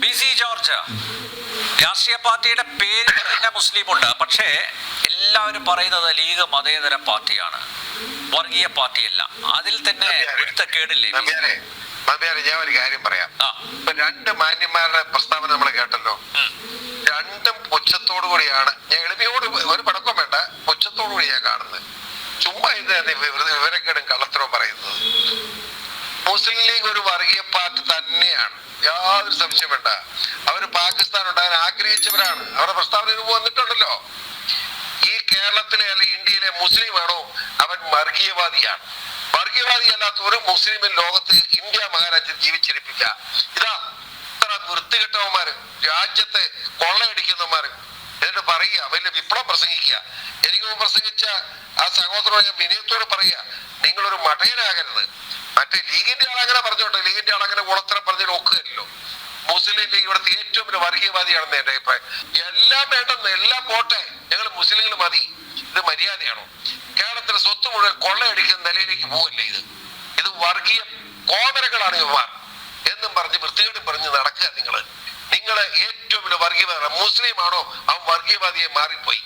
P C George. രാഷ്ട്രീയ പാർട്ടിയുടെ പേര് തന്നെ മുസ്ലിമുണ്ട്. പക്ഷേ എല്ലാവരും പറയുന്നത് ലീഗ് മതേതര പാർട്ടിയാണ്. വർഗീയ പാർട്ടിയല്ല. അതിൽ തന്നെ കേടില്ലേ നമ്പ്യാരെ ഞാൻ ഒരു കാര്യം പറയാം. ഇപ്പൊ രണ്ട് മാന്യന്മാരുടെ പ്രസ്താവന നമ്മൾ കേട്ടല്ലോ. രണ്ടും പുച്ഛത്തോടു കൂടിയാണ്. ഞാൻ എളിമയോട് ഒരു പടക്കം വേണ്ട. പുച്ഛത്തോടു കൂടി ഞാൻ കാണുന്നത്. ചുമ്മാ ഇത് വിവരക്കേടും കള്ളത്തരവും പറയുന്നത്. മുസ്ലിം ലീഗ് ഒരു വർഗീയ പാർട്ടി തന്നെയാണ്. യാതൊരു സംശയം വേണ്ട. അവർ പാകിസ്ഥാൻ ഉണ്ടാകാൻ ആഗ്രഹിച്ചവരാണ്. അവരുടെ പ്രസ്താവന മുമ്പ് വന്നിട്ടുണ്ടല്ലോ. ഈ കേരളത്തിലെ അല്ലെ ഇന്ത്യയിലെ മുസ്ലിമാണോ? അവൻ വർഗീയവാദിയാണ്. വർഗീയവാദി അല്ലാത്ത ഒരു മുസ്ലിമിൻ ലോകത്ത് ഇന്ത്യ മഹാരാജ്യം ജീവിച്ചിരിപ്പില്ല. ഇതാ ഇത്ര വൃത്തികെട്ടവന്മാര് രാജ്യത്തെ കൊള്ളയടിക്കുന്നവന്മാര്. എന്നിട്ട് പറയുക വലിയ വിപ്ലവം പ്രസംഗിക്കുക. എനിക്ക് പ്രസംഗിച്ച ആ സഹോദരൻ വിനയത്തോട് പറയുക നിങ്ങളൊരു മടയനാകരുത്. മറ്റേ ലീഗിന്റെ ആളങ്ങനെ പറഞ്ഞോട്ടെ ലീഗിന്റെ ആളങ്ങനെ ഉണത്തരം പറഞ്ഞാൽ ഒക്കുകയല്ലോ മുസ്ലിം ലീഗ് ഇവിടുത്തെ ഏറ്റവും വലിയ വർഗീയവാദിയാണെന്ന് എന്റെ അഭിപ്രായം. എല്ലാം വേണ്ടെന്ന് എല്ലാം പോട്ടെ ഞങ്ങൾ മുസ്ലിങ്ങൾ മതി. ഇത് മര്യാദയാണോ? കേരളത്തിലെ സ്വത്ത് മുഴുവൻ കൊള്ളയടിക്കുന്ന നിലയിലേക്ക് പോവല്ലേ ഇത്? ഇത് വർഗീയ കോമരകളാണ് ഇവർ എന്നും പറഞ്ഞ് വൃത്തികേട് പറഞ്ഞ് നടക്കുക നിങ്ങൾ നിങ്ങൾ ഏറ്റവും വർഗീയവാദ മുസ്ലിം ആണോ അവൻ വർഗീയവാദിയെ മാറിപ്പോയി.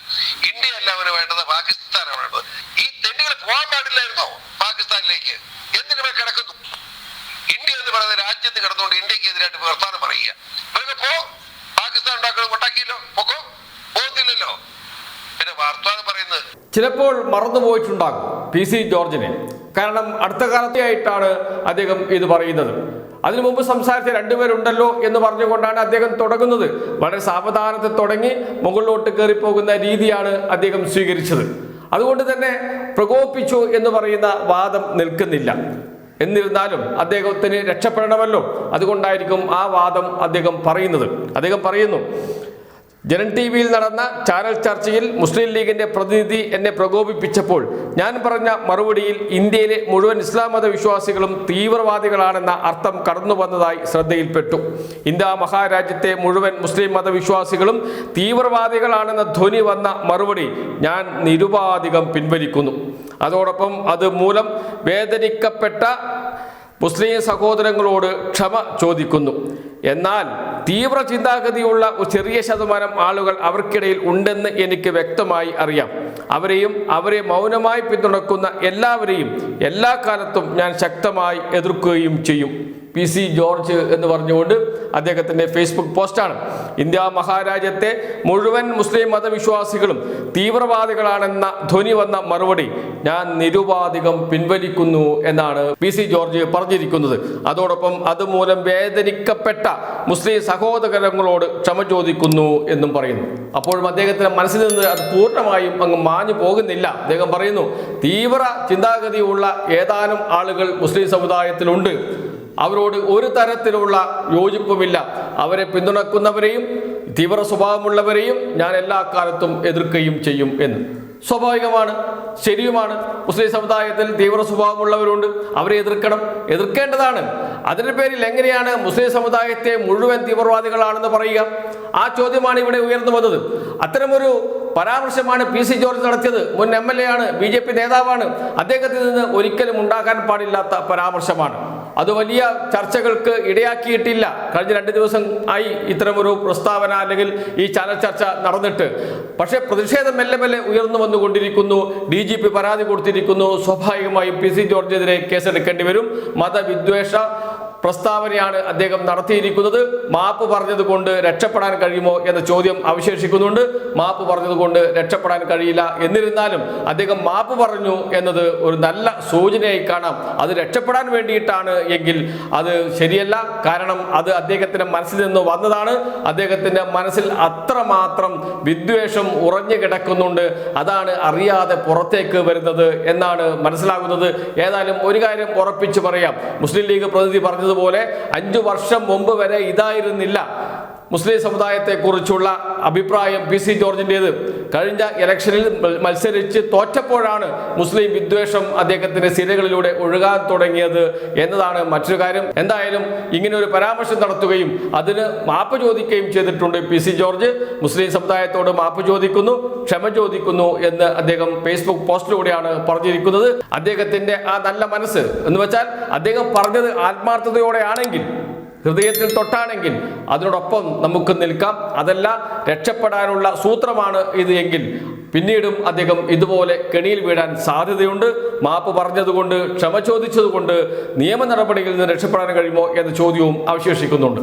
ഇന്ത്യ അല്ല അവന് വേണ്ടത് പാകിസ്ഥാനാണ് വേണ്ടത്. ഈ തെണ്ടികൾ പോകാൻ പാടില്ലായിരുന്നോ പാകിസ്ഥാനിലേക്ക്? എന്തിനു കിടക്കുന്നു? ഇന്ത്യ എന്ന് പറയുന്ന രാജ്യത്ത് കിടന്നുകൊണ്ട് ഇന്ത്യയ്ക്ക് എതിരായിട്ട് വർത്താനം പറയുക. ഇവരൊക്കെ പോ. പാകിസ്ഥാൻ ഉണ്ടാക്കുന്നത് ഉണ്ടാക്കിയല്ലോ പൊക്കോ. പോകുന്നില്ലല്ലോ. പിന്നെ വർത്താനം പറയുന്നത്? ചിലപ്പോൾ മറന്നുപോയിട്ടുണ്ടാകും പി സി ജോർജിനെ. കാരണം അടുത്ത കാലത്തെയായിട്ടാണ് അദ്ദേഹം ഇത് പറയുന്നത്. അതിനു മുമ്പ് സംസാരിച്ച രണ്ടുപേരുണ്ടല്ലോ എന്ന് പറഞ്ഞുകൊണ്ടാണ് അദ്ദേഹം തുടങ്ങുന്നത്. വളരെ സാവധാനത്തിൽ തുടങ്ങി മുകളിലോട്ട് കയറിപ്പോകുന്ന രീതിയാണ് അദ്ദേഹം സ്വീകരിച്ചത്. അതുകൊണ്ട് തന്നെ പ്രകോപിച്ചു എന്ന് പറയുന്ന വാദം നിൽക്കുന്നില്ല. എന്നിരുന്നാലും അദ്ദേഹത്തിന് രക്ഷപ്പെടണമല്ലോ. അതുകൊണ്ടായിരിക്കും ആ വാദം അദ്ദേഹം പറയുന്നത്. അദ്ദേഹം പറയുന്നു ജനൻ ടി വിയിൽ നടന്ന ചാനൽ ചർച്ചയിൽ മുസ്ലിം ലീഗിന്റെ പ്രതിനിധി എന്നെ പ്രകോപിപ്പിച്ചപ്പോൾ ഞാൻ പറഞ്ഞ മറുപടിയിൽ ഇന്ത്യയിലെ മുഴുവൻ ഇസ്ലാം മത വിശ്വാസികളും തീവ്രവാദികളാണെന്ന അർത്ഥം കടന്നു വന്നതായി ശ്രദ്ധയിൽപ്പെട്ടു. ഇന്ത്യ മഹാരാജ്യത്തെ മുഴുവൻ മുസ്ലിം മതവിശ്വാസികളും തീവ്രവാദികളാണെന്ന ധ്വനി വന്ന മറുപടി ഞാൻ നിരുപാധികം പിൻവലിക്കുന്നു. അതോടൊപ്പം അത് മൂലം വേദനിക്കപ്പെട്ട മുസ്ലിം സഹോദരങ്ങളോട് ക്ഷമ ചോദിക്കുന്നു. എന്നാൽ തീവ്ര ചിന്താഗതിയുള്ള ഒരു ചെറിയ ശതമാനം ആളുകൾ അവർക്കിടയിൽ ഉണ്ടെന്ന് എനിക്ക് വ്യക്തമായി അറിയാം. അവരെയും അവരെ മൗനമായി പിന്തുണക്കുന്ന എല്ലാവരെയും എല്ലാ കാലത്തും ഞാൻ ശക്തമായി എതിർക്കുകയും ചെയ്യും. പി സി ജോർജ് എന്ന് പറഞ്ഞുകൊണ്ട് അദ്ദേഹത്തിന്റെ ഫേസ്ബുക്ക് പോസ്റ്റാണ്. ഇന്ത്യ മഹാരാജ്യത്തെ മുഴുവൻ മുസ്ലിം മതവിശ്വാസികളും തീവ്രവാദികളാണെന്ന ധ്വനി വന്ന മറുപടി ഞാൻ നിരുപാധികം പിൻവലിക്കുന്നു എന്നാണ് പി സി ജോർജ് പറഞ്ഞിരിക്കുന്നത്. അതോടൊപ്പം അതുമൂലം വേദനിക്കപ്പെട്ട മുസ്ലിം സഹോദരങ്ങളോട് ക്ഷമ ചോദിക്കുന്നു എന്നും പറയുന്നു. അപ്പോഴും അദ്ദേഹത്തിന്റെ മനസ്സിൽ നിന്ന് അത് പൂർണമായും അങ്ങ് മാഞ്ഞു പോകുന്നില്ല. അദ്ദേഹം പറയുന്നു തീവ്ര ചിന്താഗതിയുള്ള ഏതാനും ആളുകൾ മുസ്ലിം സമുദായത്തിലുണ്ട്. അവരോട് ഒരു തരത്തിലുള്ള യോജിപ്പുമില്ല. അവരെ പിന്തുണക്കുന്നവരെയും തീവ്ര സ്വഭാവമുള്ളവരെയും ഞാൻ എല്ലാ കാലത്തും എതിർക്കുകയും ചെയ്യും എന്ന്. സ്വാഭാവികമാണ് ശരിയുമാണ്. മുസ്ലിം സമുദായത്തിൽ തീവ്ര സ്വഭാവമുള്ളവരുണ്ട്. അവരെ എതിർക്കണം. എതിർക്കേണ്ടതാണ്. അതിന്റെ പേരിൽ എങ്ങനെയാണ് മുസ്ലിം സമുദായത്തെ മുഴുവൻ തീവ്രവാദികളാണെന്ന് പറയുക? ആ ചോദ്യമാണ് ഇവിടെ ഉയർന്നു വന്നത്. അത്തരമൊരു പരാമർശമാണ് പി സി ജോർജ് നടത്തിയത്. മുൻ എം എൽ എ ആണ് ബി ജെ പി നേതാവാണ്. അദ്ദേഹത്തിൽ നിന്ന് ഒരിക്കലും ഉണ്ടാകാൻ പാടില്ലാത്ത പരാമർശമാണ്. അത് വലിയ ചർച്ചകൾക്ക് ഇടയാക്കിയിട്ടില്ല. കഴിഞ്ഞ രണ്ട് ദിവസം ആയി ഇത്തരമൊരു പ്രസ്താവന അല്ലെങ്കിൽ ഈ ചാനൽ ചർച്ച നടന്നിട്ട്. പക്ഷേ പ്രതിഷേധം മെല്ലെ മെല്ലെ ഉയർന്നു വന്നുകൊണ്ടിരിക്കുന്നു. ഡി ജി പി പരാതി കൊടുത്തിരിക്കുന്നു. സ്വാഭാവികമായും പി സി ജോർജിനെതിരെ കേസെടുക്കേണ്ടി വരും. മതവിദ്വേഷ പ്രസ്താവനയാണ് അദ്ദേഹം നടത്തിയിരിക്കുന്നത്. മാപ്പ് പറഞ്ഞത് കൊണ്ട് രക്ഷപ്പെടാൻ കഴിയുമോ എന്ന ചോദ്യം അവശേഷിക്കുന്നുണ്ട്. മാപ്പ് പറഞ്ഞത് കൊണ്ട് രക്ഷപ്പെടാൻ കഴിയില്ല എന്നിരുന്നാലും അദ്ദേഹം മാപ്പ് പറഞ്ഞു എന്നത് ഒരു നല്ല സൂചനയായി കാണാം. അത് രക്ഷപ്പെടാൻ വേണ്ടിയിട്ടാണ് എങ്കിൽ അത് ശരിയല്ല. കാരണം അത് അദ്ദേഹത്തിന്റെ മനസ്സിൽ നിന്ന് വന്നതാണ്. അദ്ദേഹത്തിന്റെ മനസ്സിൽ അത്രമാത്രം വിദ്വേഷം ഉറഞ്ഞു കിടക്കുന്നുണ്ട്. അതാണ് അറിയാതെ പുറത്തേക്ക് വരുന്നത് എന്നാണ് മനസ്സിലാകുന്നത്. ഏതായാലും ഒരു കാര്യം ഉറപ്പിച്ചു പറയാം. മുസ്ലിം ലീഗ് പ്രതിനിധി പറഞ്ഞതുപോലെ അഞ്ചു വർഷം മുമ്പ് വരെ ഇതായിരുന്നില്ല. മുസ്ലിം സമുദായത്തെക്കുറിച്ചുള്ള അഭിപ്രായം പി സി ജോർജിന്റേത്. കഴിഞ്ഞ ഇലക്ഷനിൽ മത്സരിച്ച് തോറ്റപ്പോഴാണ് മുസ്ലിം വിദ്വേഷം അദ്ദേഹത്തിന്റെ സിരകളിലൂടെ ഒഴുകാൻ തുടങ്ങിയത് എന്നതാണ് മറ്റൊരു കാര്യം. എന്തായാലും ഇങ്ങനെ ഒരു പരാമർശം നടത്തുകയും അതിന് മാപ്പ് ചോദിക്കുകയും ചെയ്തിട്ടുണ്ട് പി സി ജോർജ്. മുസ്ലിം സമുദായത്തോട് മാപ്പ് ചോദിക്കുന്നു ക്ഷമ ചോദിക്കുന്നു എന്ന് അദ്ദേഹം ഫേസ്ബുക്ക് പോസ്റ്റിലൂടെയാണ് പറഞ്ഞിരിക്കുന്നത്. അദ്ദേഹത്തിന്റെ ആ നല്ല മനസ്സ് എന്ന് വെച്ചാൽ അദ്ദേഹം പറഞ്ഞത് ആത്മാർത്ഥതയോടെ ആണെങ്കിൽ ഹൃദയത്തിൽ തൊട്ടാണെങ്കിൽ അതിനോടൊപ്പം നമുക്ക് നിൽക്കാം. അതല്ല രക്ഷപ്പെടാനുള്ള സൂത്രമാണ് ഇത് എങ്കിൽ പിന്നീടും അദ്ദേഹം ഇതുപോലെ കെണിയിൽ വീഴാൻ സാധ്യതയുണ്ട്. മാപ്പ് പറഞ്ഞതുകൊണ്ട് ക്ഷമ ചോദിച്ചതുകൊണ്ട് നിയമ നടപടികളിൽ നിന്ന് രക്ഷപ്പെടാൻ കഴിയുമോ എന്ന ചോദ്യവും അവശേഷിക്കുന്നുണ്ട്.